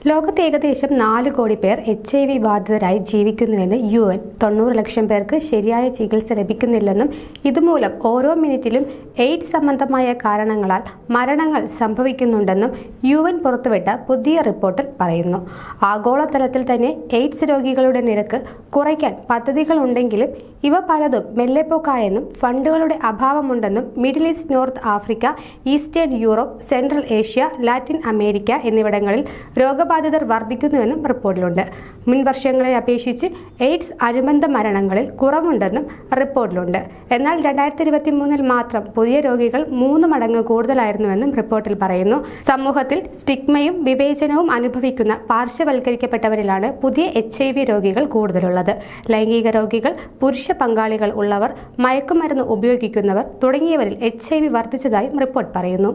ലോകത്ത് ഏകദേശം നാല് കോടി പേർ എച്ച് ഐ വി ബാധിതരായി ജീവിക്കുന്നുവെന്ന് യു എൻ തൊണ്ണൂറ് ലക്ഷം പേർക്ക് ശരിയായ ചികിത്സ ലഭിക്കുന്നില്ലെന്നും ഇതുമൂലം ഓരോ മിനിറ്റിലും എയ്ഡ്സ് സംബന്ധമായ കാരണങ്ങളാൽ മരണങ്ങൾ സംഭവിക്കുന്നുണ്ടെന്നും യു എൻ പുറത്തുവിട്ട പുതിയ റിപ്പോർട്ടിൽ പറയുന്നു. ആഗോളതലത്തിൽ തന്നെ എയ്ഡ്സ് രോഗികളുടെ നിരക്ക് കുറയ്ക്കാൻ പദ്ധതികൾ ഉണ്ടെങ്കിലും ഇവ പലതും മെല്ലെപ്പോക്കായെന്നും ഫണ്ടുകളുടെ അഭാവമുണ്ടെന്നും Middle East North Africa Eastern Europe Central Asia Latin America എന്നിവിടങ്ങളിൽ രോഗബാധിതർ വർദ്ധിക്കുന്നുവെന്നും റിപ്പോർട്ടിലുണ്ട്. മുൻ വർഷങ്ങളെ അപേക്ഷിച്ച് എയ്ഡ്സ് അനുബന്ധ മരണങ്ങളിൽ കുറവുണ്ടെന്നും റിപ്പോർട്ടിലുണ്ട്. എന്നാൽ രണ്ടായിരത്തി ഇരുപത്തി മൂന്നിൽ മാത്രം പുതിയ രോഗികൾ മൂന്ന് മടങ്ങ് കൂടുതലായിരുന്നുവെന്നും റിപ്പോർട്ടിൽ പറയുന്നു. സമൂഹത്തിൽ സ്റ്റിഗ്മയും വിവേചനവും അനുഭവിക്കുന്ന പാർശ്വവൽക്കരിക്കപ്പെട്ടവരിലാണ് പുതിയ എച്ച് ഐ വി രോഗികൾ കൂടുതലുള്ളത്. ലൈംഗിക രോഗികൾ പുരുഷ പങ്കാളികൾ ഉള്ളവർ മയക്കുമരുന്ന് ഉപയോഗിക്കുന്നവർ തുടങ്ങിയവരിൽ എച്ച് ഐ വി വർദ്ധിച്ചതായും റിപ്പോർട്ട് പറയുന്നു.